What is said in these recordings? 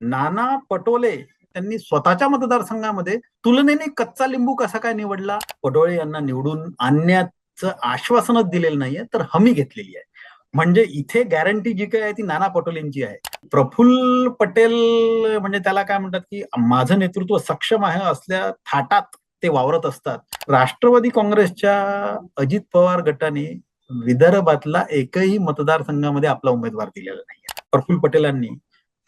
नाना पटोले त्यांनी स्वतःच्या मतदारसंघामध्ये तुलनेने कच्चा लिंबू कसा काय निवडला? पटोळे यांना निवडून आणण्याचं आश्वासनच दिलेलं नाहीये तर हमी घेतलेली आहे. म्हणजे इथे गॅरंटी जी काही आहे ती नाना पटोलेंची आहे. प्रफुल्ल पटेल म्हणजे त्याला काय म्हणतात की माझं नेतृत्व सक्षम आहे असल्या थाटात ते वावरत असतात. राष्ट्रवादी काँग्रेसच्या अजित पवार गटाने विदर्भातला एकही मतदारसंघामध्ये आपला उमेदवार दिलेला नाही प्रफुल्ल पटेलांनी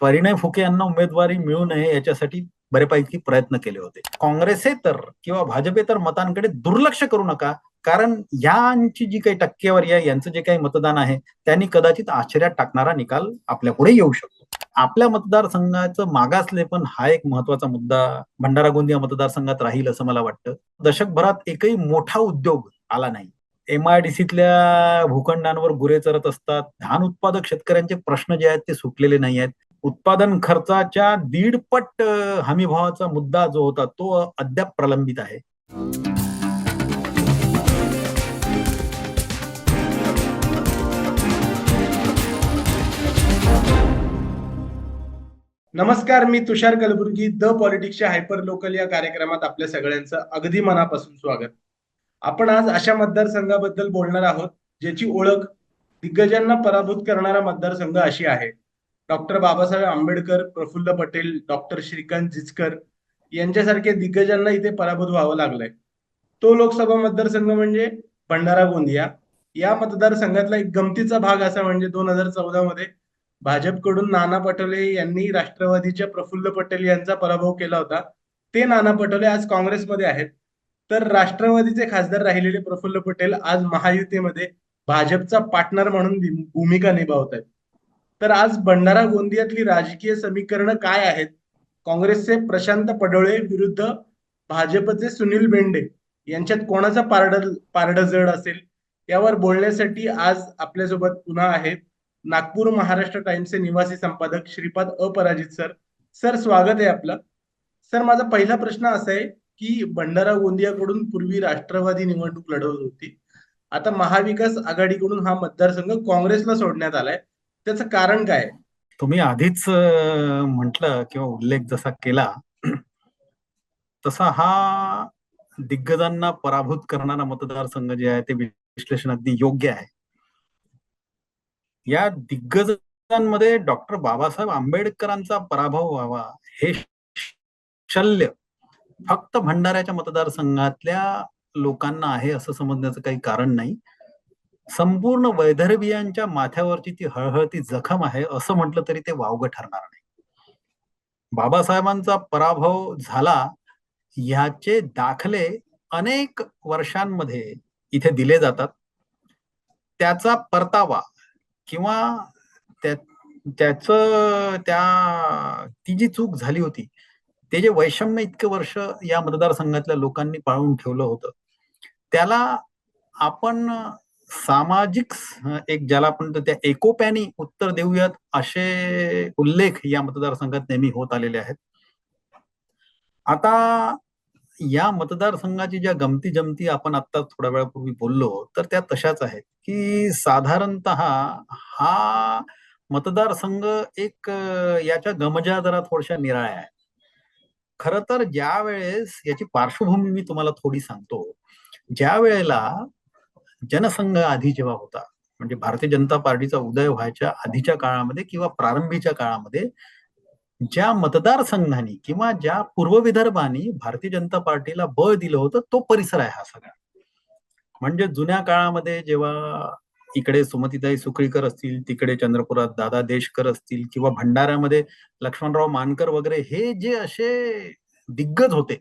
परिणय फुके यांना उमेदवारी मिळू नये याच्यासाठी बरेपैकी प्रयत्न केले होते. काँग्रेसेतर किंवा भाजपेतर मतांकडे दुर्लक्ष करू नका कारण यांची जी काही टक्केवारी आहे यांचं जे काही मतदान आहे त्यांनी कदाचित आश्चर्यात टाकणारा निकाल आपल्या पुढे येऊ शकतो. आपल्या मतदारसंघाचं मागासले पण हा एक महत्त्वाचा मुद्दा भंडारा गोंदिया मतदारसंघात राहील असं मला वाटतं. दशकभरात एकही मोठा उद्योग आला नाही. एमआयडीसीतल्या भूखंडांवर गुरे चरत असतात. धान उत्पादक शेतकऱ्यांचे प्रश्न जे आहेत ते सुटलेले नाही आहेत. उत्पादन खर्चाच्या दीडपट हमीभावाचा मुद्दा जो होता तो अद्याप प्रलंबित आहे. नमस्कार मी तुषार कलबुर्गी द पॉलिटिक्सच्या हायपर लोकल या कार्यक्रमात आपल्या सगळ्यांचं अगदी मनापासून स्वागत. आपण आज अशा मतदारसंघाबद्दल बोलणार आहोत ज्याची ओळख दिग्गजांना पराभूत करणारा मतदारसंघ अशी आहे. डॉक्टर बाबासाहेब आंबेडकर प्रफुल्ल पटेल डॉक्टर श्रीकांत जिचकर यांच्यासारख्या दिग्गजांना इथे पराभूत व्हावं लागलंय. तो लोकसभा मतदारसंघ म्हणजे भंडारा गोंदिया. या मतदारसंघातला एक गमतीचा भाग असा म्हणजे दोन हजार चौदा मध्ये भाजपकडून नाना पटोले यांनी राष्ट्रवादीच्या प्रफुल्ल पटेल यांचा पराभव केला होता. ते नाना पटोले आज काँग्रेसमध्ये आहेत. तर राष्ट्रवादीचे खासदार राहिलेले प्रफुल्ल पटेल आज महायुतीमध्ये भाजपचा पार्टनर म्हणून भूमिका निभावत आहेत तर आज भंडारा गोंदियातली राजकीय समीकरणं काय आहेत? काँग्रेसचे प्रशांत पडोळे विरुद्ध भाजपचे सुनील बेंडे यांच्यात कोणाचा पारड पारड जड असेल? यावर बोलण्यासाठी आज आपल्यासोबत पुन्हा आहेत नागपूर महाराष्ट्र टाइम्सचे निवासी संपादक श्रीपाद अपराजित सर. सर स्वागत आहे आपलं. सर माझा पहिला प्रश्न असा आहे की भंडारा गोंदियाकडून पूर्वी राष्ट्रवादी निवडणूक लढवत होती. आता महाविकास आघाडीकडून हा मतदारसंघ काँग्रेसला सोडण्यात आलाय. त्याचं कारण काय? तुम्ही आधीच म्हटलं किंवा उल्लेख जसा केला तसा हा दिग्गजांना पराभूत करणारा मतदारसंघ जे आहे ते विश्लेषण अगदी योग्य आहे. या दिग्गजांमध्ये डॉक्टर बाबासाहेब आंबेडकरांचा पराभव व्हावा हे शल्य फक्त भंडाऱ्याच्या मतदारसंघातल्या लोकांना आहे असं समजण्याचं काही कारण नाही. संपूर्ण वैदर्भियांच्या माथ्यावरची ती हळहळती जखम आहे असं म्हटलं तरी ते वावग ठरणार नाही. बाबासाहेबांचा पराभव झाला ह्याचे दाखले अनेक वर्षांमध्ये इथे दिले जातात. त्याचा परतावा किंवा त्याच त्या ती जी चूक झाली होती ते जे वैषम्य इतकं वर्ष या मतदारसंघातल्या लोकांनी पाळून ठेवलं होतं त्याला आपण सामाजिक एक ज्याला आपण त्या एकोप्यानी उत्तर देऊयात असे उल्लेख या मतदारसंघात नेहमी होत आलेले आहेत. आता या मतदारसंघाची ज्या गमती जमती आपण आता थोड्या वेळापूर्वी बोललो तर त्या तशाच आहेत की साधारणत हा मतदारसंघ एक याच्या गमजा जरा थोडशा निराळ्या आहे खर तर ज्या वेळेस याची पार्श्वभूमी मी तुम्हाला थोडी सांगतो ज्या वेळेला जनसंघ आधी जेव्हा होता म्हणजे भारतीय जनता पार्टीचा उदय व्हायच्या आधीच्या काळामध्ये किंवा प्रारंभीच्या काळामध्ये ज्या मतदारसंघांनी किंवा ज्या पूर्व विदर्भानी भारतीय जनता पार्टीला बळ दिलं होतं तो परिसर आहे हा सगळा. म्हणजे जुन्या काळामध्ये जेव्हा इकडे सुमतीताई सुकळीकर असतील तिकडे चंद्रपुरात दादा देशकर असतील किंवा भंडाऱ्यामध्ये लक्ष्मणराव मानकर वगैरे हे जे असे दिग्गज होते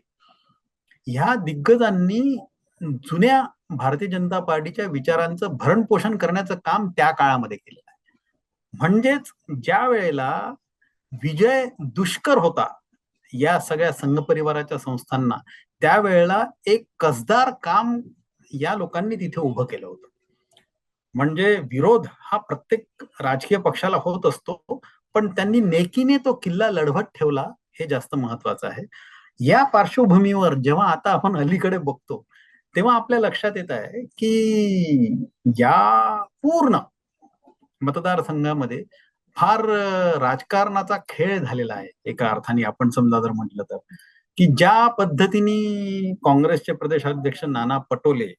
ह्या दिग्गजांनी जुन्या भारतीय जनता पार्टीच्या विचारांचं भरण पोषण करण्याचं काम त्या काळामध्ये केलं आहे. म्हणजेच ज्या वेळेला विजय दुष्कर होता या सगळ्या संघ परिवाराच्या संस्थांना त्यावेळेला एक कसदार काम या लोकांनी तिथे उभं केलं होतं. म्हणजे विरोध हा प्रत्येक राजकीय पक्षाला होत असतो पण त्यांनी नेकीने तो किल्ला लढवत ठेवला हे जास्त महत्वाचं आहे. या पार्श्वभूमीवर जेव्हा आता आपण अलीकडे बघतो तेव्हा आपल्या लक्षात येत आहे की या पूर्ण मतदारसंघामध्ये फार राजकारणाचा खेळ झालेला आहे. एका अर्थाने आपण समजा जर म्हटलं तर की ज्या पद्धतीने काँग्रेसचे प्रदेशाध्यक्ष नाना पटोले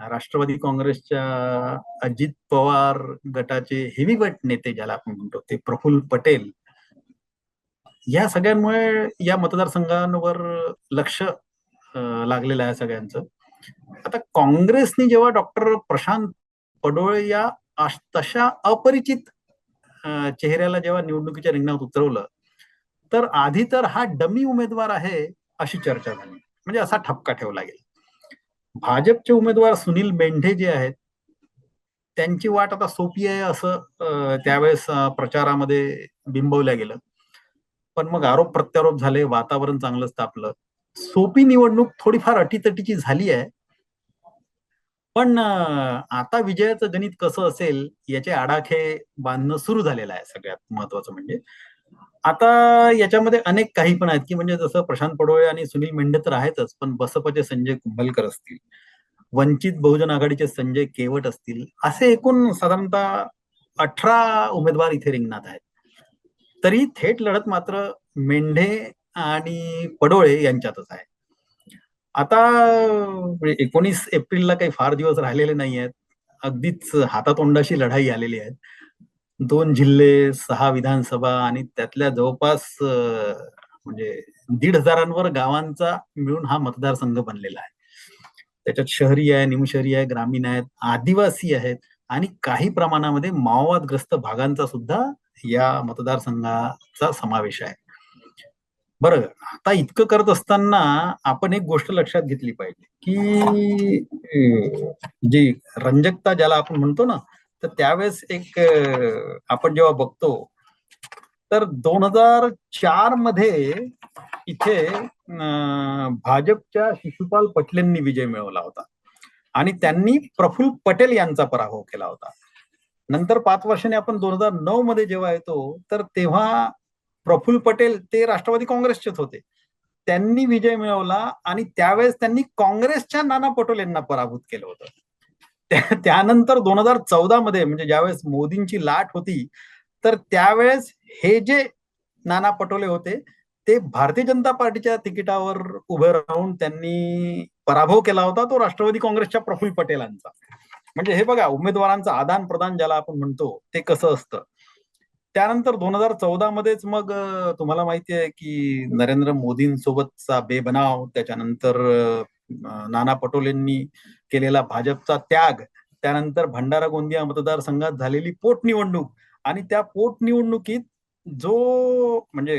राष्ट्रवादी काँग्रेसच्या अजित पवार गटाचे हेवीवेट नेते ज्याला आपण म्हणतो ते प्रफुल्ल पटेल या सगळ्यांमुळे या मतदारसंघांवर लक्ष लागलेलं आहे सगळ्यांचं. आता काँग्रेसने जेव्हा डॉक्टर प्रशांत पडोळे या तशा अपरिचित चेहऱ्याला जेव्हा निवडणुकीच्या रिंगणात उतरवलं तर आधी तर हा डमी उमेदवार आहे अशी चर्चा झाली. म्हणजे असा ठपका ठेवला गेला. भाजपचे उमेदवार सुनील मेंढे जे आहेत त्यांची वाट आता सोपी आहे असं त्यावेळेस प्रचारामध्ये बिंबवल्या गेलं. पण मग आरोप प्रत्यारोप झाले वातावरण चांगलंच तापलं सोपी निवडणूक थोडीफार अटीतटीची झाली आहे. पण आता विजयाचं गणित कसं असेल याचे आडाखे बांधणं सुरू झालेलं आहे सगळ्यात महत्वाचं म्हणजे. आता याच्यामध्ये अनेक काही पण आहेत की म्हणजे जसं प्रशांत पडोळे आणि सुनील मेंढे तर आहेतच पण बसपचे संजय कुंभलकर असतील वंचित बहुजन आघाडीचे संजय केवट असतील असे एकूण साधारणतः अठरा उमेदवार इथे रिंगणात आहेत. तरी थेट लढत मात्र मेंढे आणि पडोळे यांच्यातच आहे. आता म्हणजे एकोणीस एप्रिलला काही फार दिवस राहिलेले नाही आहेत. अगदीच हातातोंडाशी लढाई आलेली आहे. दोन जिल्हे सहा विधानसभा आणि त्यातल्या जवळपास म्हणजे दीड हजारांवर गावांचा मिळून हा मतदारसंघ बनलेला आहे. त्याच्यात शहरी आहे निमशहरी आहे ग्रामीण आहेत आदिवासी आहेत आणि काही प्रमाणामध्ये माओवादग्रस्त भागांचा सुद्धा या मतदारसंघाचा समावेश आहे. बरं आता इतकं करत असताना आपण एक गोष्ट लक्षात घेतली पाहिजे की जी रंजकता ज्याला आपण म्हणतो ना तर त्यावेळेस एक आपण जेव्हा बघतो तर दोन हजार चारमध्ये इथे भाजपच्या शिशुपाल पटलेंनी विजय मिळवला होता. आणि त्यांनी प्रफुल्ल पटेल यांचा पराभव केला होता. नंतर पाच वर्षांनी आपण दोन हजार नऊ मध्ये जेव्हा येतो तर तेव्हा प्रफुल्ल पटेल ते राष्ट्रवादी काँग्रेसचेच होते. त्यांनी विजय मिळवला आणि त्यावेळेस त्यांनी काँग्रेसच्या नाना पटोलेंना पराभूत केलं होतं. त्यानंतर दोन हजार चौदा मध्ये म्हणजे ज्यावेळेस मोदींची लाट होती तर त्यावेळेस हे जे नाना पटोले होते ते भारतीय जनता पार्टीच्या तिकिटावर उभे राहून त्यांनी पराभव केला होता तो राष्ट्रवादी काँग्रेसच्या प्रफुल्ल पटेलांचा. म्हणजे हे बघा उमेदवारांचं आदान प्रदान ज्याला आपण म्हणतो ते कसं असतं? त्यानंतर दोन हजार चौदा मध्येच मग तुम्हाला माहिती आहे की नरेंद्र मोदींसोबतचा बेबनाव त्याच्यानंतर नाना पटोलेंनी केलेला भाजपचा त्याग त्यानंतर भंडारा गोंदिया मतदारसंघात झालेली पोटनिवडणूक आणि त्या पोटनिवडणुकीत जो म्हणजे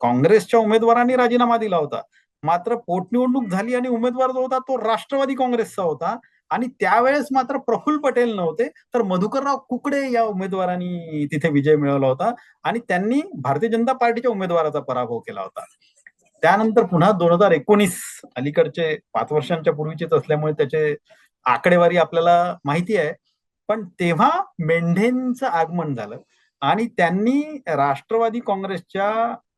काँग्रेसच्या उमेदवारांनी राजीनामा दिला होता मात्र पोटनिवडणूक झाली आणि उमेदवार जो होता तो राष्ट्रवादी काँग्रेसचा होता. आणि त्यावेळेस मात्र प्रफुल्ल पटेल नव्हते. तर मधुकरराव कुकडे या उमेदवारांनी तिथे विजय मिळवला होता आणि त्यांनी भारतीय जनता पार्टीच्या उमेदवाराचा पराभव केला होता. त्यानंतर पुन्हा दोन हजार एकोणीस अलीकडचे पाच वर्षांच्या पूर्वीचेच असल्यामुळे त्याचे आकडेवारी आपल्याला माहिती आहे. पण तेव्हा मेंढेंचं आगमन झालं आणि त्यांनी राष्ट्रवादी काँग्रेसच्या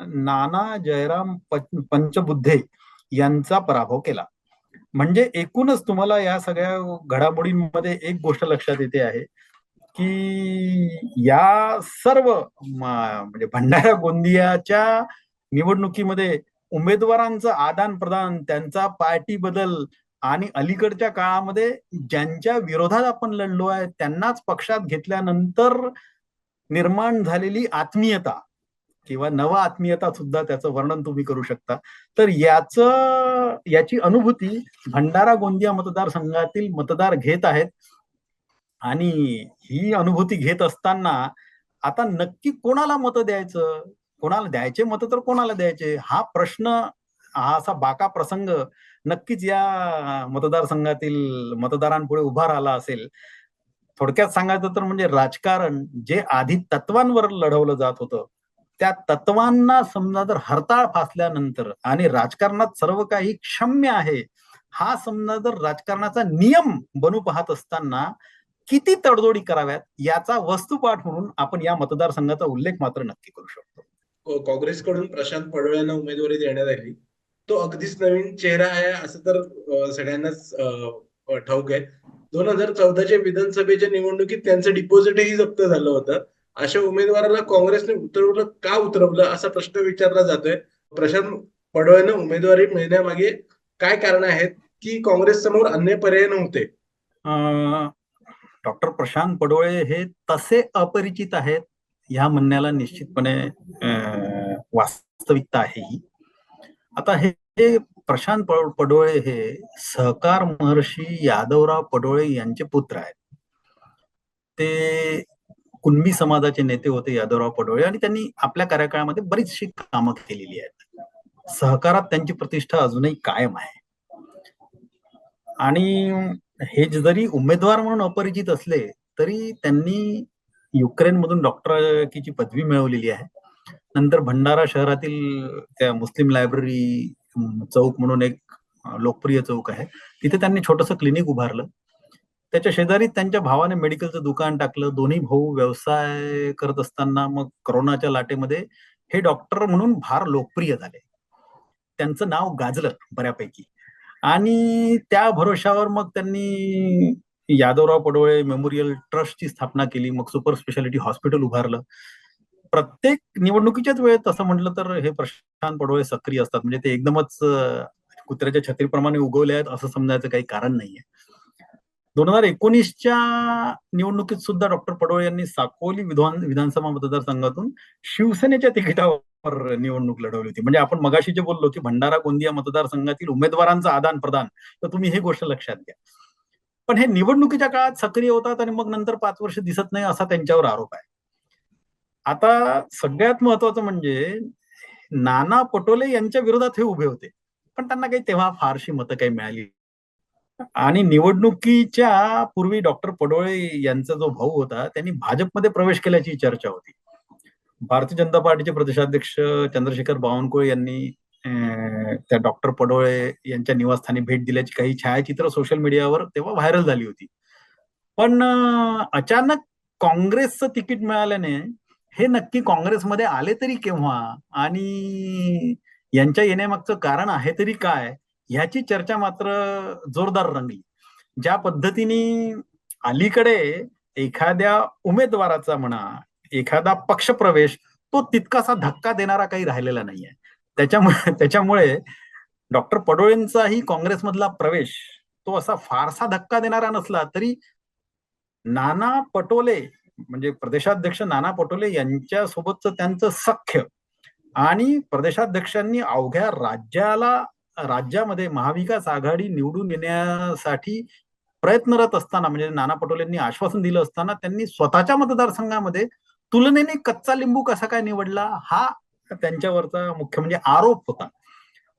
नाना जयराम पंचबुद्धे यांचा पराभव केला. म्हणजे एकूणच तुम्हाला या सगळ्या घडामोडींमध्ये एक गोष्ट लक्षात येते आहे की या सर्व म्हणजे भंडारा गोंदियाच्या निवडणुकीमध्ये उमेदवारांचं आदान प्रदान त्यांचा पार्टी बदल आणि अलीकडच्या काळामध्ये ज्यांच्या विरोधात आपण लढलो आहे त्यांनाच पक्षात घेतल्यानंतर निर्माण झालेली आत्मीयता किंवा नव आत्मीयता सुद्धा त्याचं वर्णन तुम्ही करू शकता. तर याचं याची अनुभूती भंडारा गोंदिया मतदारसंघातील मतदार घेत आहेत. आणि ही अनुभूती घेत असताना आता नक्की कोणाला मतं द्यायचं? कोणाला द्यायचे मत तर कोणाला द्यायचे? हा प्रश्न हा असा बाका प्रसंग नक्कीच या मतदारसंघातील मतदारांपुढे उभा राहिला असेल. थोडक्यात सांगायचं तर म्हणजे राजकारण जे आधी तत्वांवर लढवलं जात होतं त्या तत्वांना समजा जर हरताळ फासल्यानंतर आणि राजकारणात सर्व काही क्षम्य आहे हा समजा जर राजकारणाचा नियम बनू पाहत असताना किती तडजोडी कराव्यात याचा वस्तुपाठ म्हणून आपण या मतदारसंघाचा उल्लेख मात्र नक्की करू शकतो. हो, काँग्रेसकडून प्रशांत पडोळे यांना उमेदवारी देण्यात आली. तो अगदीच नवीन चेहरा आहे असं तर सगळ्यांनाच ठाऊक आहे. दोन हजार चौदाच्या विधानसभेच्या निवडणुकीत त्यांचं डिपॉझिटही जप्त झालं होतं. अशा उमेदवाराला काँग्रेसने उतरवलं का उतरवलं असा प्रश्न विचारला जातोय. प्रशांत पडवळनं उमेदवारी मिळण्यामागे काय कारण आहेत की काँग्रेस समोर अन्य पर्याय नव्हते? डॉक्टर प्रशांत पडोळे हे तसे अपरिचित आहेत ह्या म्हणण्याला निश्चितपणे वास्तविकता आहे ही. आता हे प्रशांत पडोळे हे सहकार महर्षी यादवराव पडोळे यांचे पुत्र आहेत. ते कुणबी समाजाचे नेते होते यादवराव पडोळे आणि त्यांनी आपल्या कार्यकाळामध्ये बरीचशी कामं केलेली आहेत. सहकारात त्यांची प्रतिष्ठा अजूनही कायम आहे. आणि हे जरी उमेदवार म्हणून अपरिचित असले तरी त्यांनी युक्रेनमधून डॉक्टरकीची पदवी मिळवलेली आहे. नंतर भंडारा शहरातील त्या मुस्लिम लायब्ररी चौक म्हणून एक लोकप्रिय चौक आहे. तिथे त्यांनी छोटंसं क्लिनिक उभारलं. त्याच्या शेजारी त्यांच्या भावाने मेडिकलचं दुकान टाकलं. दोन्ही भाऊ व्यवसाय करत असताना मग करोनाच्या लाटेमध्ये हे डॉक्टर म्हणून फार लोकप्रिय झाले. त्यांचं नाव गाजलं बऱ्यापैकी. आणि त्या भरोशावर मग त्यांनी यादवराव पडोळे मेमोरियल ट्रस्टची स्थापना केली. मग सुपर स्पेशालिटी हॉस्पिटल उभारलं. प्रत्येक निवडणुकीच्याच वेळेत असं म्हटलं तर हे प्रशांत पडोळे सक्रिय असतात. म्हणजे ते एकदमच कुत्र्याच्या छत्रीप्रमाणे उगवले आहेत असं समजायचं काही कारण नाहीये. दोन हजार एकोणीसच्या निवडणुकीत सुद्धा डॉक्टर पडोळे यांनी साकोली विधान विधानसभा मतदारसंघातून शिवसेनेच्या तिकिटावर निवडणूक लढवली होती. म्हणजे आपण मगाशी जे बोललो की भंडारा गोंदिया मतदारसंघातील उमेदवारांचं आदान प्रदान तर तुम्ही ही गोष्ट लक्षात घ्या. पण हे निवडणुकीच्या काळात सक्रिय होतात आणि मग नंतर पाच वर्ष दिसत नाही असा त्यांच्यावर आरोप आहे. आता सगळ्यात महत्वाचं म्हणजे नाना पटोले यांच्या विरोधात हे उभे होते. पण त्यांना काही तेव्हा फारशी मतं काही मिळाली आणि निवडणुकीच्या पूर्वी डॉक्टर पडोळे यांचा जो भाऊ होता त्यांनी भाजपमध्ये प्रवेश केल्याची चर्चा होती. भारतीय जनता पार्टीचे प्रदेशाध्यक्ष चंद्रशेखर बावनकुळे यांनी त्या डॉक्टर पडोळे यांच्या निवासस्थानी भेट दिल्याची काही छायाचित्र सोशल मीडियावर तेव्हा व्हायरल झाली होती. पण अचानक काँग्रेसचं तिकीट मिळाल्याने हे नक्की काँग्रेसमध्ये आले तरी केव्हा आणि यांच्या येण्यामागचं कारण आहे तरी काय? ह्याची चर्चा मात्र जोरदार रंगली. ज्या पद्धतीने अलीकडे एखाद्या उमेदवाराचा म्हणा एखादा पक्षप्रवेश तो तितकासा धक्का देणारा काही राहिलेला नाहीये. त्याच्यामुळे त्याच्यामुळे डॉक्टर पडोळेंचाही काँग्रेसमधला प्रवेश तो असा फारसा धक्का देणारा नसला तरी नाना पटोले म्हणजे प्रदेशाध्यक्ष नाना पटोले यांच्या सोबतच त्यांचं सख्य आणि प्रदेशाध्यक्षांनी अवघ्या राज्याला राज्यामध्ये महाविकास आघाडी निवडून येण्यासाठी प्रयत्नरत असताना म्हणजे नाना पटोलेंनी आश्वासन दिलं असताना त्यांनी स्वतःच्या मतदारसंघामध्ये तुलनेने कच्चा लिंबू कसा काय निवडला हा त्यांच्यावरचा मुख्य म्हणजे आरोप होता.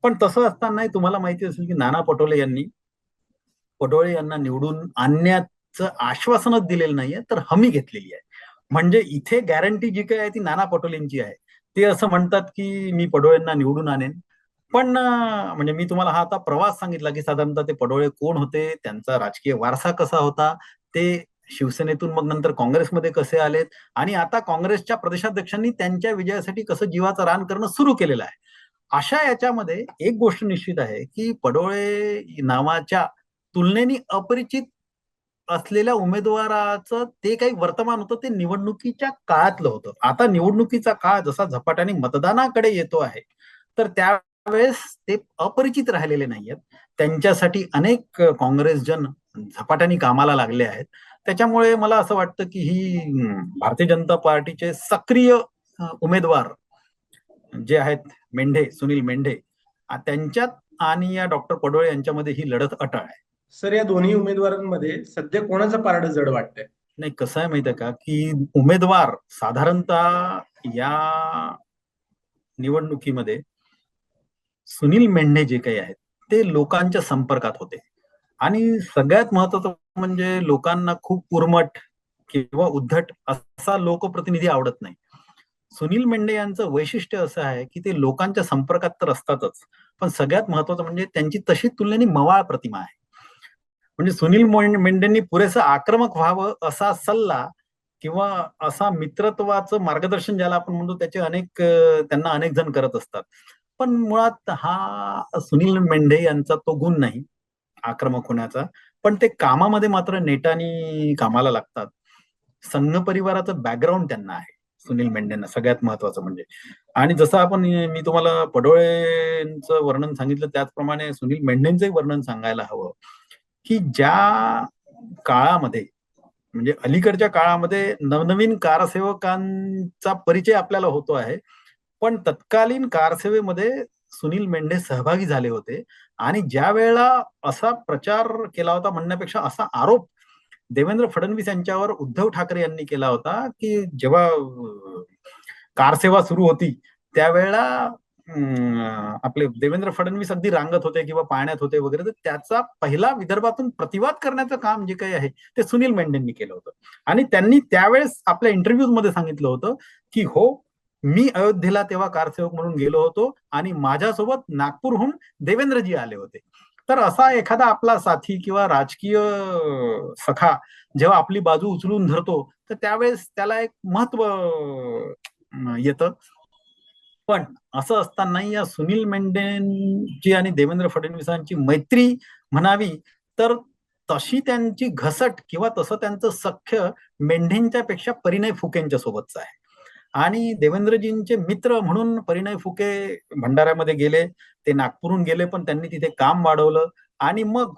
पण तसं असतानाही तुम्हाला माहिती असेल की नाना पटोले यांनी पटोळे यांना निवडून आणण्याचं आश्वासनच दिलेलं नाहीये तर हमी घेतलेली आहे. म्हणजे इथे गॅरंटी जी काही आहे ती नाना पटोलेंची आहे. ते असं म्हणतात की मी पटोळेंना निवडून आणेन. पण म्हणजे मी तुम्हाला हा आता प्रवास सांगितला की साधारणतः ते पडोळे कोण होते त्यांचा राजकीय वारसा कसा होता ते शिवसेनेतून मग नंतर काँग्रेसमध्ये कसे आलेत आणि आता काँग्रेसच्या प्रदेशाध्यक्षांनी त्यांच्या विजयासाठी कसं जीवाचं रान करणं सुरू केलेलं आहे. अशा याच्यामध्ये एक गोष्ट निश्चित आहे की पडोळे नावाच्या तुलनेने अपरिचित असलेल्या उमेदवाराचं ते काही वर्तमान होतं ते निवडणुकीच्या काळातलं होतं. आता निवडणुकीचा काळ जसा झपाट्याने मतदानाकडे येतो आहे तर त्या त्यावेळेस ते अपरिचित राहिलेले नाहीयेत. त्यांच्यासाठी अनेक काँग्रेसजन झपाट्याने कामाला लागले आहेत. त्याच्यामुळे मला असं वाटतं की ही भारतीय जनता पार्टीचे सक्रिय उमेदवार जे आहेत मेंढे सुनील मेंढे त्यांच्यात आणि या डॉक्टर पडोळे यांच्यामध्ये ही लढत अटळ आहे. सर या दोन्ही उमेदवारांमध्ये सध्या कोणाचं पारडं जड वाटतंय? नाही कसं आहे माहितीये का? की उमेदवार साधारणतः या निवडणुकीमध्ये सुनील मेंढे जे काही आहेत ते लोकांच्या संपर्कात होते. आणि सगळ्यात महत्वाचं म्हणजे लोकांना खूप उर्मट किंवा उद्धट असा लोकप्रतिनिधी आवडत नाही. सुनील मेंढे यांचं वैशिष्ट्य असं आहे की ते लोकांच्या संपर्कात तर असतातच पण सगळ्यात महत्वाचं म्हणजे त्यांची तशी तुलनेने मवाळ प्रतिमा आहे. म्हणजे सुनील मेंढेंनी पुरेसं आक्रमक व्हावं असा सल्ला किंवा असा मित्रत्वाचं मार्गदर्शन ज्याला आपण म्हणतो त्याचे अनेक त्यांना अनेक जण करत असतात. पण मुळात हा सुनील मेंढे यांचा तो गुण नाही आक्रमक होण्याचा. पण ते कामामध्ये मात्र नेटानी कामाला लागतात. संघ परिवाराचं बॅकग्राऊंड त्यांना आहे सुनील मेंढेंना सगळ्यात महत्वाचं म्हणजे. आणि जसं आपण मी तुम्हाला पडोळेंचं वर्णन सांगितलं त्याचप्रमाणे सुनील मेंढेंचंही वर्णन सांगायला हवं की ज्या काळामध्ये म्हणजे अलीकडच्या काळामध्ये नवनवीन कारसेवकांचा परिचय आपल्याला होतो आहे पण तत्कालीन कारसेवेमध्ये सुनील मेंढे सहभागी झाले होते. आणि ज्या वेळेला असा प्रचार केला होता म्हणण्यापेक्षा असा आरोप देवेंद्र फडणवीस यांच्यावर उद्धव ठाकरे यांनी केला होता की जेव्हा कारसेवा सुरू होती त्यावेळेला आपले देवेंद्र फडणवीस अगदी रांगत होते किंवा पाण्यात होते वगैरे तर त्याचा पहिला विदर्भातून प्रतिवाद करण्याचं काम जे काही आहे ते सुनील मेंढेंनी केलं होतं. आणि त्यांनी त्यावेळेस आपल्या इंटरव्ह्यूजमध्ये सांगितलं होतं की हो मी अयोध्येला तेव्हा कारसेवक म्हणून गेलो होतो आणि माझ्यासोबत नागपूरहून देवेंद्रजी आले होते. तर असा एखादा आपला साथी किंवा राजकीय सखा जेव्हा आपली बाजू उचलून धरतो तर त्यावेळेस त्याला एक महत्त्व येतं. पण असं असतानाही या सुनील मेंढेंची आणि देवेंद्र फडणवीसांची मैत्री म्हणावी तर तशी त्यांची घसट किंवा तसं त्यांचं सख्य मेंढेंच्या पेक्षा परिणय फुकेंच्या सोबतचं आहे. आणि देवेंद्रजींचे मित्र म्हणून परिणय फुके भंडाऱ्यामध्ये गेले ते नागपूरहून गेले पण त्यांनी तिथे काम वाढवलं आणि मग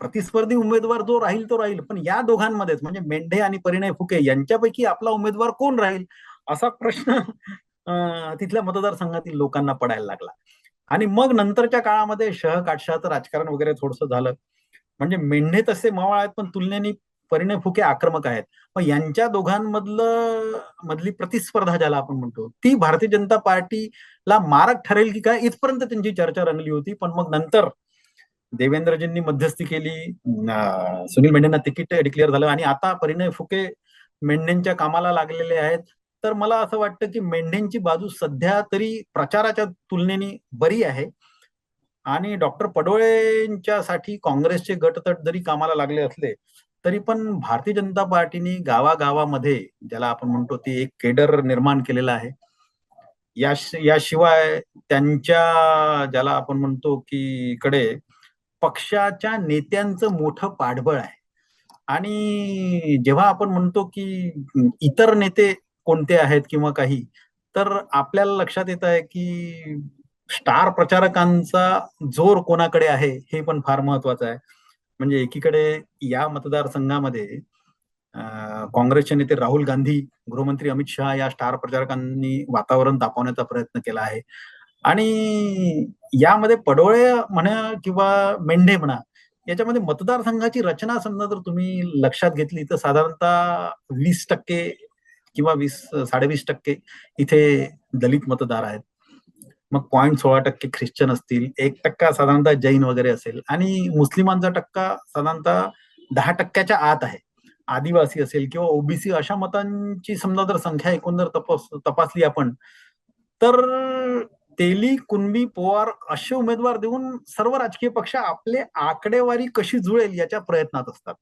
प्रतिस्पर्धी उमेदवार जो राहील तो राहील. पण या दोघांमध्येच म्हणजे मेंढे आणि परिणय फुके यांच्यापैकी आपला उमेदवार कोण राहील? असा प्रश्न तिथल्या मतदारसंघातील लोकांना पडायला लागला. आणि मग नंतरच्या काळामध्ये शह काटशाचं राजकारण वगैरे थोडस झालं. म्हणजे मेंढे तसे मावाळ आहेत पण तुलनेने परिणय फुके आक्रमक आहेत. मग यांच्या दोघांमधलं मधली प्रतिस्पर्धा ज्याला आपण म्हणतो ती भारतीय जनता पार्टीला मारक ठरेल की काय? इथपर्यंत त्यांची चर्चा रंगली होती. पण मग नंतर देवेंद्रजींनी मध्यस्थी केली. सुनील मेंढेंना तिकीट डिक्लेअर झालं आणि आता परिणय फुके मेंढेंच्या कामाला लागलेले आहेत. तर मला असं वाटतं की मेंढेंची बाजू सध्या तरी प्रचाराच्या तुलनेने बरी आहे. आणि डॉक्टर पडोळेंच्यासाठी काँग्रेसचे गटतट जरी कामाला लागले असले तरी पण भारतीय जनता पार्टीने गावागावामध्ये ज्याला आपण म्हणतो ती एक केडर निर्माण केलेला आहे या याशिवाय त्यांच्या ज्याला आपण म्हणतो की इकडे पक्षाच्या नेत्यांचं मोठं पाठबळ आहे. आणि जेव्हा आपण म्हणतो की इतर नेते कोणते आहेत किंवा काही तर आपल्याला लक्षात येत आहे की स्टार प्रचारकांचा जोर कोणाकडे आहे हे पण फार महत्वाचं आहे. म्हणजे एकीकडे या मतदारसंघामध्ये काँग्रेसचे नेते राहुल गांधी गृहमंत्री अमित शहा या स्टार प्रचारकांनी वातावरण तापवण्याचा प्रयत्न केला आहे. आणि यामध्ये पडोळे म्हणा किंवा मेंढे म्हणा याच्यामध्ये मतदारसंघाची रचना समजा जर तुम्ही लक्षात घेतली तर साधारणतः वीस टक्के किंवा वीस साडेवीस टक्के इथे दलित मतदार आहेत. मग पॉईंट सोळा टक्के ख्रिश्चन असतील एक टक्का साधारणतः जैन वगैरे असेल आणि मुस्लिमांचा टक्का साधारणतः दहा टक्क्याच्या आत आहे. आदिवासी असेल किंवा ओबीसी अशा मतांची समजा जर संख्या एकूण जर तपास तपासली आपण तर तेली कुणबी पोवार असे उमेदवार देऊन सर्व राजकीय पक्ष आपले आकडेवारी कशी जुळेल याच्या प्रयत्नात असतात.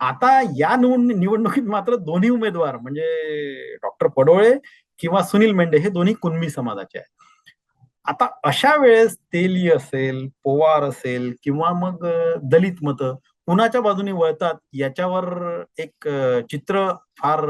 आता या निवडणुकीत मात्र दोन्ही उमेदवार म्हणजे डॉक्टर पडोळे किंवा सुनील मेंढे हे दोन्ही कुणबी समाजाचे आहेत. आता अशा वेळेस तेली असेल पोवार असेल किंवा मग दलित मत कुणाच्या बाजूने वळतात याच्यावर एक चित्र फार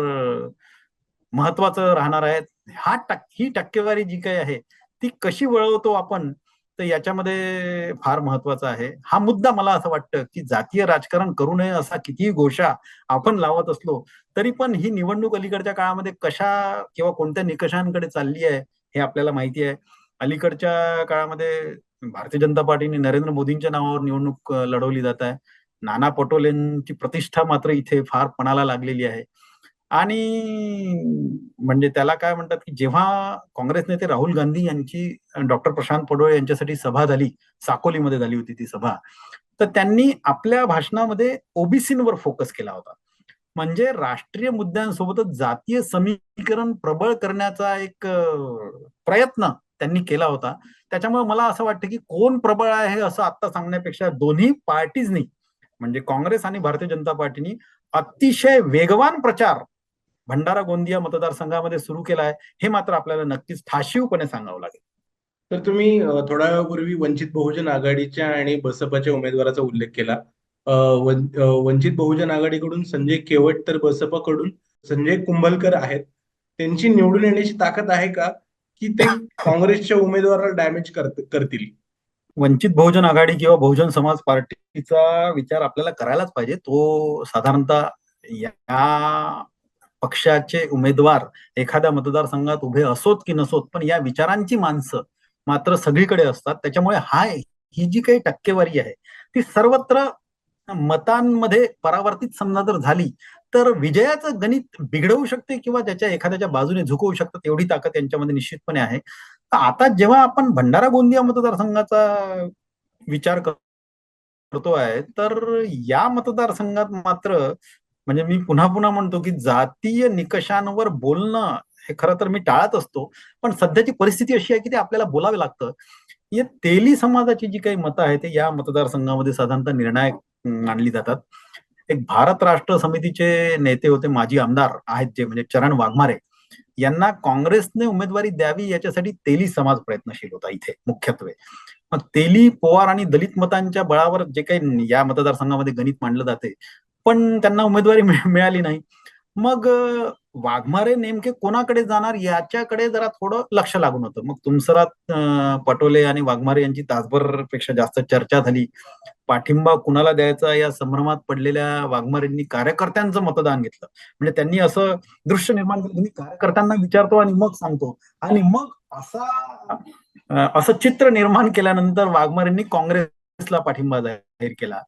महत्वाचं राहणार आहे. हा टक ही टक्केवारी जी काही आहे ती कशी वळवतो आपण तर याच्यामध्ये फार महत्वाचं आहे. हा मुद्दा मला असं वाटतं की जातीय राजकारण करू नये असा कितीही घोषा आपण लावत असलो तरी पण ही निवडणूक अलीकडच्या काळामध्ये कशा किंवा कोणत्या निकषांकडे चालली आहे हे आपल्याला माहिती आहे. अलीकडच्या काळामध्ये भारतीय जनता पार्टीने नरेंद्र मोदींच्या नावावर निवडणूक लढवली जात आहे. नाना पटोलेंची प्रतिष्ठा मात्र इथे फार पणाला लागलेली आहे. आणि म्हणजे त्याला काय म्हणतात की जेव्हा काँग्रेस नेते राहुल गांधी यांची डॉक्टर प्रशांत पडोळे यांच्यासाठी सभा झाली साकोलीमध्ये झाली होती ती सभा तर त्यांनी आपल्या भाषणामध्ये ओबीसींवर फोकस केला होता. म्हणजे राष्ट्रीय मुद्द्यांसोबतच जातीय समीकरण प्रबळ करण्याचा एक प्रयत्न त्यांनी केला होता. त्याच्यामुळे मला असं वाटतं की कोण प्रबळ आहे असं आता सांगण्यापेक्षा दोन्ही पार्टीजनी म्हणजे काँग्रेस आणि भारतीय जनता पार्टीनी अतिशय वेगवान प्रचार भंडारा गोंदिया मतदारसंघामध्ये सुरू केला आहे. हे मात्र आपल्याला नक्कीच ठाशीवपणे सांगावं लागेल. तर तुम्ही थोड्या वेळापूर्वी वंचित बहुजन आघाडीच्या आणि बसपाच्या उमेदवाराचा उल्लेख केला. वंचित बहुजन आघाडीकडून संजय केवट तर बसपाकडून संजय कुंभलकर आहेत. त्यांची निवडून येण्याची ताकद आहे का? की ते काँग्रेसच्या उमेदवाराला डॅमेज करतील. वंचित बहुजन आघाडी किंवा बहुजन समाज पार्टीचा विचार आपल्याला करायलाच पाहिजे. तो साधारणतः या पक्षाचे उमेदवार एखाद्या मतदारसंघात उभे असोत की नसोत पण या विचारांची माणसं मात्र सगळीकडे असतात. त्याच्यामुळे हा ही जी काही टक्केवारी आहे ती सर्वत्र मतांमध्ये परावर्तित समजा जर झाली तर विजयाचं गणित बिघडवू शकते किंवा त्याच्या एखाद्याच्या बाजूने झुकवू शकतात एवढी ताकद त्यांच्यामध्ये निश्चितपणे आहे. तर आता जेव्हा आपण भंडारा गोंदिया मतदारसंघाचा विचार करतो आहे तर या मतदारसंघात मात्र म्हणजे मी पुन्हा पुन्हा म्हणतो की जातीय निकषांवर बोलणं हे खरं तर मी टाळत असतो पण सध्याची परिस्थिती अशी आहे की ते आपल्याला बोलावे लागतं. या तेली समाजाची जी काही मतं आहेत ते या मतदारसंघामध्ये साधारणतः निर्णायक मानली जातात. एक भारत राष्ट्र समितीचे नेते होते माजी आमदार आहेत जे म्हणजे चरण वाघमारे. यांना काँग्रेसने उमेदवारी द्यावी याच्यासाठी तेली समाज प्रयत्नशील होता इथे मुख्यत्वे. मग तेली पवार आणि दलित मतांच्या बळावर जे काही या मतदारसंघामध्ये गणित मांडलं जाते पण त्यांना उमेदवारी मिळाली नाही. मग वाघमारे नेमके कोणाकडे जाणार याच्याकडे जरा थोडं लक्ष लागून होतं. मग तुमसरात पटोले आणि वाघमारे यांची तासभरपेक्षा जास्त चर्चा झाली. पाठिंबा कुणाला द्यायचा या संभ्रमात पडलेल्या वाघमारेंनी कार्यकर्त्यांचं मतदान घेतलं. म्हणजे त्यांनी असं दृश्य निर्माण केलं. मी कार्यकर्त्यांना विचारतो आणि मग सांगतो. आणि मग असा असं चित्र निर्माण केल्यानंतर वाघमारेंनी काँग्रेसला पाठिंबा जाहीर केला.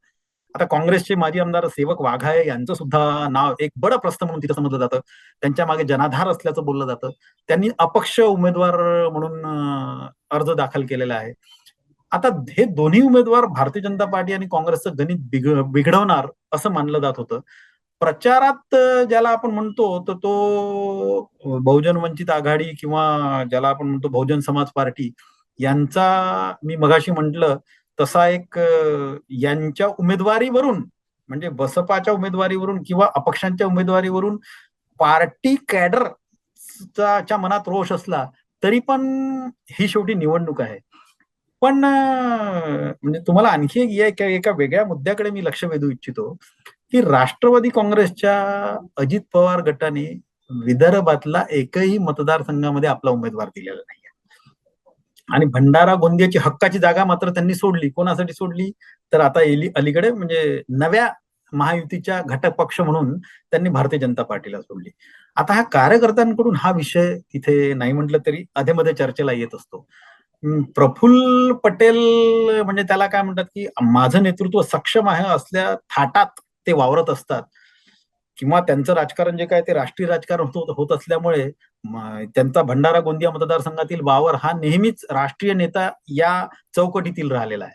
आता काँग्रेसचे माजी आमदार सेवक वाघाय यांचं सुद्धा नाव एक बड प्रश्न म्हणून तिथं समजलं जातं. त्यांच्या मागे जनाधार असल्याचं बोललं जातं. त्यांनी अपक्ष उमेदवार म्हणून अर्ज दाखल केलेला आहे. आता हे दोन्ही उमेदवार भारतीय जनता पार्टी आणि काँग्रेसचं गणित बिघ बिघडवणार असं मानलं जात होतं. प्रचारात ज्याला आपण म्हणतो तर तो बहुजन वंचित आघाडी किंवा ज्याला आपण म्हणतो बहुजन समाज पार्टी यांचा मी मगाशी म्हटलं तसा एक यांच्या उमेदवारीवरून म्हणजे बसपाच्या उमेदवारीवरून किंवा अपक्षांच्या उमेदवारीवरून पार्टी कॅडरच्या मनात रोष असला तरी पण ही शेवटी निवडणूक आहे. पण म्हणजे तुम्हाला आणखी एक एका वेगळ्या मुद्द्याकडे मी लक्ष वेधू इच्छितो की राष्ट्रवादी काँग्रेसच्या अजित पवार गटाने विदर्भातला एकही मतदारसंघामध्ये आपला उमेदवार दिलेला नाही आणि भंडारा गोंदियाची हक्काची जागा मात्र त्यांनी सोडली. कोणासाठी सोडली? तर आता अलीकडे म्हणजे नव्या महायुतीच्या घटक पक्ष म्हणून त्यांनी भारतीय जनता पार्टीला सोडली. आता हा कार्यकर्त्यांकडून हा विषय तिथे नाही म्हटलं तरी अधेमध्ये चर्चेला येत असतो. प्रफुल्ल पटेल म्हणजे त्याला काय म्हणतात की माझं नेतृत्व सक्षम आहे असल्या थाटात ते वावरत असतात. किंवा त्यांचं राजकारण जे काय ते राष्ट्रीय राजकारण होत असल्यामुळे त्यांचा भंडारा गोंदिया मतदारसंघातील वावर हा नेहमीच राष्ट्रीय नेता या चौकटीतील राहिलेला आहे.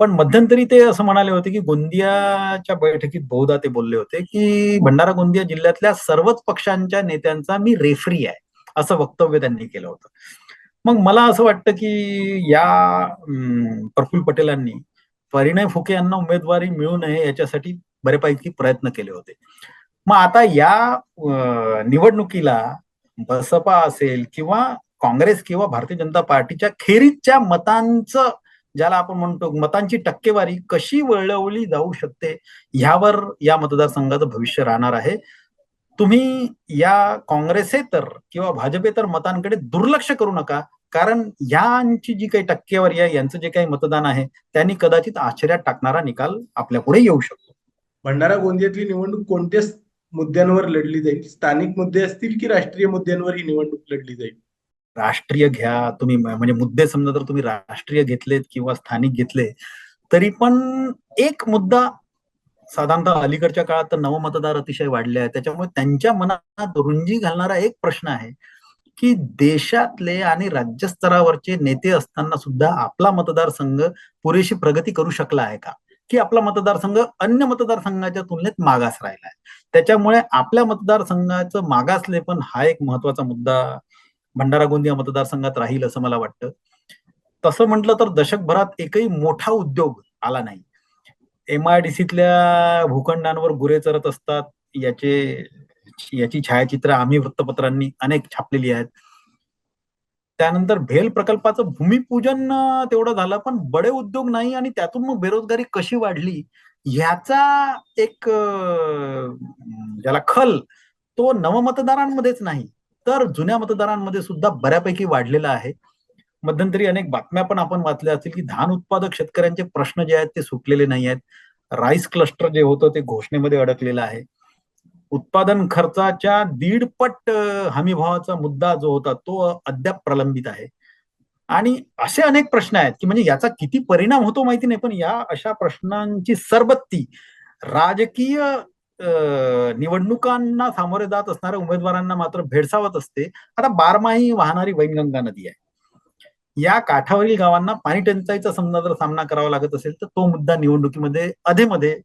पण मध्यंतरी ते असं म्हणाले होते की गोंदियाच्या बैठकीत बहुधा ते बोलले होते की भंडारा गोंदिया जिल्ह्यातल्या सर्वच पक्षांच्या नेत्यांचा मी रेफरी आहे असं वक्तव्य त्यांनी केलं होतं. मग मला असं वाटतं की या प्रफुल्ल पटेलांनी परिणय फुके यांना उमेदवारी मिळू नये याच्यासाठी बरेपैकी प्रयत्न केले होते. मग आता या निवडणुकीला बसपा असेल किंवा काँग्रेस किंवा भारतीय जनता पार्टीच्या खेरीजच्या मतांचं ज्याला आपण म्हणतो मतांची टक्केवारी कशी वळवली जाऊ शकते ह्यावर या मतदारसंघाचं भविष्य राहणार आहे. तुम्ही या काँग्रेसेतर किंवा भाजपेतर मतांकडे दुर्लक्ष करू नका. कारण यांची जी काही टक्केवारी आहे यांचं जे काही मतदान आहे त्यांनी कदाचित आश्चर्यात टाकणारा निकाल आपल्या पुढे येऊ शकतो. भंडारा गोंदियातली निवडणूक कोणत्या मुद्द्यांवर लढली जाईल? स्थानिक मुद्दे असतील की राष्ट्रीय मुद्द्यांवर ही निवडणूक लढली जाईल? राष्ट्रीय घ्या तुम्ही म्हणजे मुद्दे समजा जर तुम्ही राष्ट्रीय घेतलेत किंवा स्थानिक घेतले तरी पण एक मुद्दा साधारणतः अलीकडच्या काळात तर नवमतदार अतिशय वाढले आहेत. त्याच्यामुळे त्यांच्या मनात रुंजी घालणारा एक प्रश्न आहे की देशातले आणि राज्यस्तरावरचे नेते असताना सुद्धा आपला मतदारसंघ पुरेशी प्रगती करू शकला आहे का? की आपला मतदारसंघ अन्य मतदारसंघाच्या तुलनेत मागास राहिला आहे? त्याच्यामुळे आपल्या मतदारसंघाचं मागासले पण हा एक महत्त्वाचा मुद्दा भंडारा गोंदिया मतदारसंघात राहील असं मला वाटतं. तसं म्हटलं तर दशकभरात एकही मोठा उद्योग आला नाही. एमआयडीसीतल्या भूखंडांवर गुरे चरत असतात. याचे याची छायाचित्र आम्ही वृत्तपत्रांनी अनेक छापलेली आहेत. त्यानंतर भेल प्रकल्पाचं भूमिपूजन तेवढं झालं पण बडे उद्योग नाही आणि त्यातून मग बेरोजगारी कशी वाढली? ह्याचा एक ज्याला खल तो नवमतदारांमध्येच नाही तर जुन्या मतदारांमध्ये सुद्धा बऱ्यापैकी वाढलेला आहे. मध्यंतरी अनेक बातम्या पण आपण वाचल्या असतील की धान उत्पादक शेतकऱ्यांचे प्रश्न जे आहेत ते सुटलेले नाही आहेत. राईस क्लस्टर जे होतं ते घोषणेमध्ये अडकलेलं आहे. उत्पादन खर्चाच्या दीडपट हमीभावाचा मुद्दा जो होता तो अद्याप प्रलंबित आहे. आणि असे अनेक प्रश्न आहेत की म्हणजे याचा किती परिणाम होतो माहिती नाही पण या अशा प्रश्नांची सरबत्ती राजकीय निवडणुकांना सामोरे जात असणाऱ्या उमेदवारांना मात्र भेडसावत असते. आता बारमाही वाहणारी वैनगंगा नदी आहे. या काठावरील गावांना पाणी टंचाईचा समजा जर सामना करावा लागत असेल तर तो मुद्दा निवडणुकीमध्ये अधेमध्ये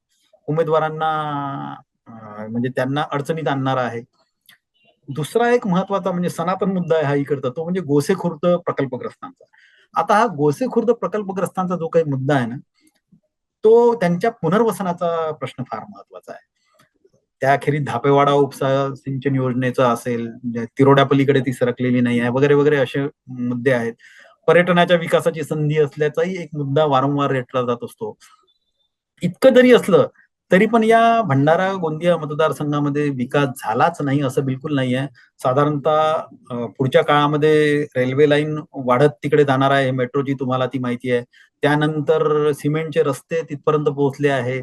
उमेदवारांना म्हणजे त्यांना अडचणीत आणणारा आहे. दुसरा एक महत्त्वाचा म्हणजे सनातन मुद्दा आहे हा इकडचा तो म्हणजे गोसेखुर्द प्रकल्पग्रस्तांचा. आता हा गोसेखुर्द प्रकल्पग्रस्तांचा जो काही मुद्दा आहे ना तो त्यांच्या पुनर्वसनाचा प्रश्न फार महत्त्वाचा आहे. त्याखेरीज धापेवाडा उपसा सिंचन योजनेचा असेल म्हणजे तिरोड्यापलीकडे ती सरकलेली नाही आहे वगैरे वगैरे असे मुद्दे आहेत. पर्यटनाच्या विकासाची संधी असल्याचाही एक मुद्दा वारंवार रेटला जात असतो. इतकं जरी असलं तरी पण या भंडारा गोंदिया मतदारसंघामध्ये विकास झालाच नाही असं बिलकुल नाही आहे साधारणतः पुढच्या काळामध्ये रेल्वे लाईन वाढत तिकडे जाणार आहे मेट्रोची तुम्हाला ती माहिती आहे. त्यानंतर सिमेंटचे रस्ते तिथपर्यंत पोहोचले आहे.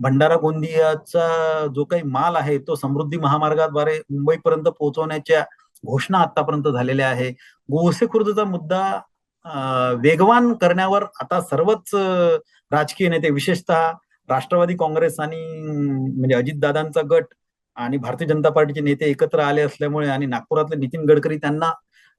भंडारा गोंदियाचा जो काही माल आहे तो समृद्धी महामार्गाद्वारे मुंबईपर्यंत पोहोचवण्याच्या घोषणा आतापर्यंत झालेल्या आहे. गोसेखुर्दचा मुद्दा वेगवान करण्यावर आता सर्वच राजकीय नेते विशेषतः राष्ट्रवादी काँग्रेस आणि म्हणजे अजितदादांचा गट आणि भारतीय जनता पार्टीचे नेते एकत्र आले असल्यामुळे आणि नागपुरातले नितीन गडकरी त्यांना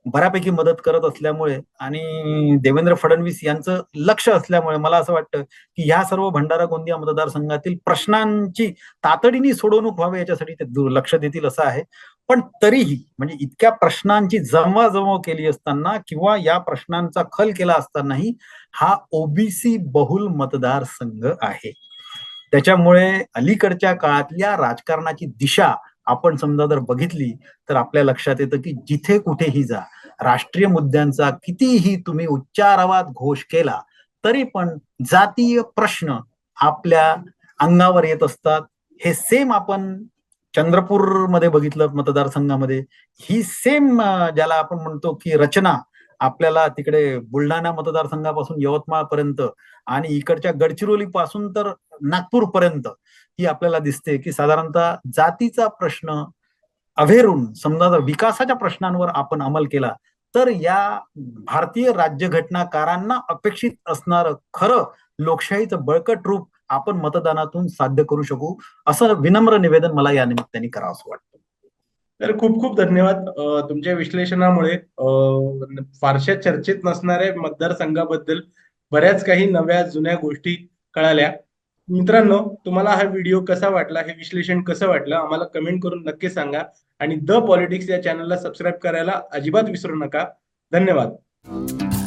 बऱ्यापैकी मदत करत असल्यामुळे आणि देवेंद्र फडणवीस यांचं लक्ष असल्यामुळे मला असं वाटतं की ह्या सर्व भंडारा गोंदिया मतदारसंघातील प्रश्नांची तातडीने सोडवणूक व्हावी याच्यासाठी ते लक्ष देतील असं आहे. पण तरीही म्हणजे इतक्या प्रश्नांची जमवाजमव केली असताना किंवा या प्रश्नांचा खल केला असतानाही हा ओबीसी बहुल मतदारसंघ आहे. त्याच्यामुळे अलीकडच्या काळातल्या राजकारणाची दिशा आपण समजा जर बघितली तर आपल्या लक्षात येतं की जिथे कुठेही जा राष्ट्रीय मुद्द्यांचा कितीही तुम्ही उच्चारावात घोष केला तरी पण जातीय प्रश्न आपल्या अंगावर येत असतात. हे सेम आपण चंद्रपूरमध्ये बघितलं मतदारसंघामध्ये ही सेम ज्याला आपण म्हणतो की रचना आपल्याला तिकडे बुलढाणा मतदारसंघापासून यवतमाळ पर्यंत आणि इकडच्या गडचिरोली पासून तर नागपूर पर्यंत ही आपल्याला दिसते की साधारणतः जातीचा प्रश्न अभेरून समजा जर विकासाच्या प्रश्नांवर आपण अंमल केला तर या भारतीय राज्यघटनाकारांना अपेक्षित असणारं खरं लोकशाहीचं बळकट रूप आपण मतदानातून साध्य करू शकू असं विनम्र निवेदन मला या निमित्ताने करावं असं वाटतं. तर खूप खूप धन्यवाद. तुमच्या विश्लेषणामुळे फारशा चर्चेत नसणाऱ्या मतदारसंघाबद्दल बऱ्याच काही नव्या जुन्या गोष्टी कळाल्या. मित्रांनो तुम्हाला हा व्हिडिओ कसा वाटला हे विश्लेषण कसं वाटलं आम्हाला कमेंट करून नक्की सांगा. आणि द पॉलिटिक्स या चॅनलला सबस्क्राईब करायला अजिबात विसरू नका. धन्यवाद.